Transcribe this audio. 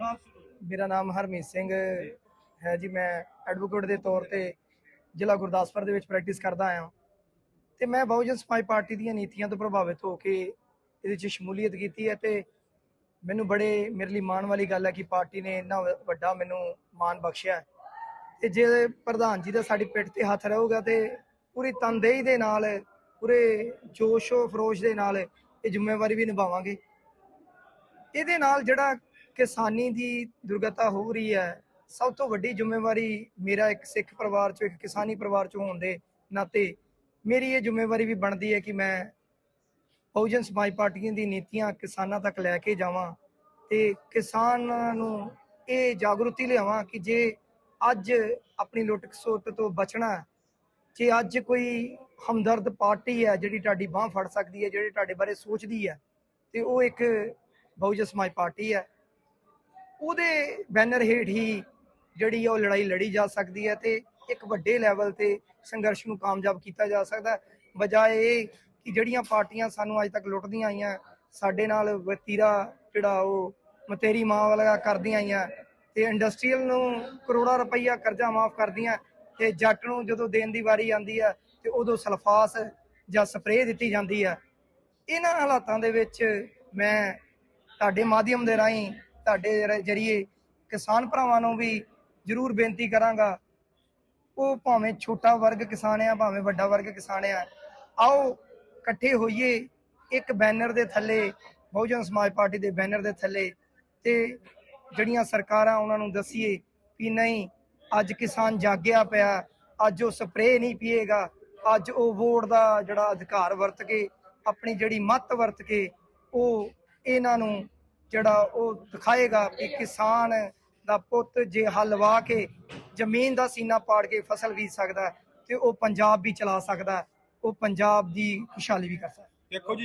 ਮੇਰਾ ਨਾਮ ਹਰਮੀਤ ਸਿੰਘ ਹੈ ਜੀ, ਮੈਂ ਐਡਵੋਕੇਟ ਦੇ ਤੌਰ ਤੇ ਜ਼ਿਲ੍ਹਾ ਗੁਰਦਾਸਪੁਰ ਦੇ ਵਿੱਚ ਪ੍ਰੈਕਟਿਸ ਕਰਦਾ ਆਇਆ ਤੇ ਮੈਂ ਬਹੁਜਨ ਸਮਾਜ ਪਾਰਟੀ ਦੀਆਂ ਨੀਤੀਆਂ ਤੋਂ ਪ੍ਰਭਾਵਿਤ ਹੋ ਕੇ ਇਹਦੇ ਵਿੱਚ ਸ਼ਮੂਲੀਅਤ ਕੀਤੀ ਹੈ ਤੇ ਮੈਨੂੰ ਬੜੇ, ਮੇਰੇ ਲਈ ਮਾਣ ਵਾਲੀ ਗੱਲ ਹੈ ਕਿ ਪਾਰਟੀ ਨੇ ਇੰਨਾ ਵ- ਵੱਡਾ ਮੈਨੂੰ ਮਾਣ ਬਖਸ਼ਿਆ ਹੈ। ਤੇ ਜੇ ਪ੍ਰਧਾਨ ਜੀ ਦਾ ਸਾਡੀ ਪਿੱਠ ਤੇ ਹੱਥ ਰਹੂਗਾ ਤੇ ਪੂਰੀ ਤਨਦੇਹੀ ਦੇ ਨਾਲ, ਪੂਰੇ ਜੋਸ਼ੋ ਫਰੋਸ਼ ਦੇ ਨਾਲ ਇਹ ਜ਼ਿੰਮੇਵਾਰੀ ਵੀ ਨਿਭਾਵਾਂਗੇ ਇਹਦੇ ਨਾਲ ਜਿਹੜਾ ਕਿਸਾਨੀ ਦੀ ਦੁਰਗਤਾ ਹੋ ਰਹੀ ਹੈ, ਸਭ ਤੋਂ ਵੱਡੀ ਜ਼ਿੰਮੇਵਾਰੀ ਮੇਰਾ ਇੱਕ ਸਿੱਖ ਪਰਿਵਾਰ ਚੋਂ, ਇੱਕ ਕਿਸਾਨੀ ਪਰਿਵਾਰ ਚੋਂ ਹੋਣ ਦੇ ਨਾਤੇ ਮੇਰੀ ਇਹ ਜ਼ਿੰਮੇਵਾਰੀ ਵੀ ਬਣਦੀ ਹੈ ਕਿ ਮੈਂ ਬਹੁਜਨ ਸਮਾਜ ਪਾਰਟੀਆਂ ਦੀ ਨੀਤੀਆਂ ਕਿਸਾਨਾਂ ਤੱਕ ਲੈ ਕੇ ਜਾਵਾਂ ਤੇ ਕਿਸਾਨਾਂ ਨੂੰ ਇਹ ਜਾਗਰੂਕਤੀ ਲਿਆਵਾਂ ਕਿ ਜੇ ਅੱਜ ਆਪਣੀ ਲੁੱਟ ਖਸੁੱਟ ਤੋਂ ਬਚਣਾ ਜੇ ਅੱਜ ਕੋਈ ਹਮਦਰਦ ਪਾਰਟੀ ਹੈ ਜਿਹੜੀ ਤੁਹਾਡੀ ਬਾਹ ਫੜ ਸਕਦੀ ਹੈ, ਜਿਹੜੀ ਤੁਹਾਡੇ ਬਾਰੇ ਸੋਚਦੀ ਹੈ ਤੇ ਉਹ ਇੱਕ ਬਹੁਜਨ ਸਮਾਜ ਪਾਰਟੀ ਹੈ ਉਹਦੇ ਬੈਨਰ ਹੇਠ ਹੀ ਜਿਹੜੀ ਆ ਉਹ ਲੜਾਈ ਲੜੀ ਜਾ ਸਕਦੀ ਹੈ ਤੇ ਇੱਕ ਵੱਡੇ ਲੈਵਲ ਤੇ ਸੰਘਰਸ਼ ਨੂੰ ਕਾਮਯਾਬ ਕੀਤਾ ਜਾ ਸਕਦਾ ਬਜਾਏ ਇਹ ਕਿ ਜਿਹੜੀਆਂ ਪਾਰਟੀਆਂ ਸਾਨੂੰ ਅੱਜ ਤੱਕ ਲੁੱਟਦੀਆਂ ਆਈਆਂ, ਸਾਡੇ ਨਾਲ ਵਤੀਰਾ ਜਿਹੜਾ ਉਹ ਮਤੇਰੀ ਮਾਂ ਵਾਲਾ ਕਰਦੀਆਂ ਆਈਆਂ ਤੇ ਇੰਡਸਟਰੀਅਲ ਨੂੰ ਕਰੋੜਾਂ ਰੁਪਈਆ ਕਰਜ਼ਾ ਮਾਫ ਕਰਦੀਆਂ ਤੇ ਜੱਟ ਨੂੰ ਜਦੋਂ ਦੇਣ ਦੀ ਵਾਰੀ ਆਉਂਦੀ ਆ ਤੇ ਉਦੋਂ ਸਲਫਾਸ ਜਾਂ ਸਪਰੇਅ ਦਿੱਤੀ ਜਾਂਦੀ ਆ। ਇਹਨਾਂ ਹਾਲਾਤਾਂ ਦੇ ਵਿੱਚ ਮੈਂ ਤੁਹਾਡੇ ਮਾਧਿਅਮ ਦੇ ਰਾਹੀਂ ਤੁਹਾਡੇ ਰ- ਜਰੀਏ ਕਿਸਾਨ ਭਰਾਵਾਂ ਨੂੰ ਵੀ ਜ਼ਰੂਰ ਬੇਨਤੀ ਕਰਾਂਗਾ। ਉਹ ਭਾਵੇਂ ਛੋਟਾ ਵਰਗ ਕਿਸਾਨ ਆ, ਭਾਵੇਂ ਵੱਡਾ ਵਰਗ ਕਿਸਾਨ ਆ, ਆਓ ਇਕੱਠੇ ਹੋਈਏ, ਇੱਕ ਬੈਨਰ ਦੇ ਥੱਲੇ, ਬਹੁਜਨ ਸਮਾਜ ਪਾਰਟੀ ਦੇ ਬੈਨਰ ਦੇ ਥੱਲੇ ਤੇ ਜਿਹੜੀਆਂ ਸਰਕਾਰਾਂ ਉਹਨਾਂ ਨੂੰ ਦਸੀਏ ਵੀ ਨਹੀਂ, ਅੱਜ ਕਿਸਾਨ ਜਾਗਿਆ ਪਿਆ, ਅੱਜ ਉਹ ਸਪਰੇਅ ਨਹੀਂ ਪੀਏਗਾ, ਅੱਜ ਉਹ ਵੋਟ ਦਾ ਜਿਹੜਾ ਅਧਿਕਾਰ ਵਰਤ ਕੇ, ਆਪਣੀ ਜਿਹੜੀ ਮੱਤ ਵਰਤ ਕੇ ਉਹ ਇਹਨਾਂ ਨੂੰ ਜਿਹੜਾ ਉਹ ਦਿਖਾਏਗਾ ਕਿ ਕਿਸਾਨ ਦਾ ਪੁੱਤ ਜੇ ਹਲ ਵਾ ਕੇ ਜ਼ਮੀਨ ਦਾ ਸੀਨਾ ਪਾੜ ਕੇ ਫਸਲ ਬੀਜ ਸਕਦਾ ਤੇ ਉਹ ਪੰਜਾਬ ਵੀ ਚਲਾ ਸਕਦਾ ਉਹ ਪੰਜਾਬ ਦੀ ਖੁਸ਼ਹਾਲੀ ਵੀ ਕਰ ਸਕਦਾ ਦੇਖੋ ਜੀ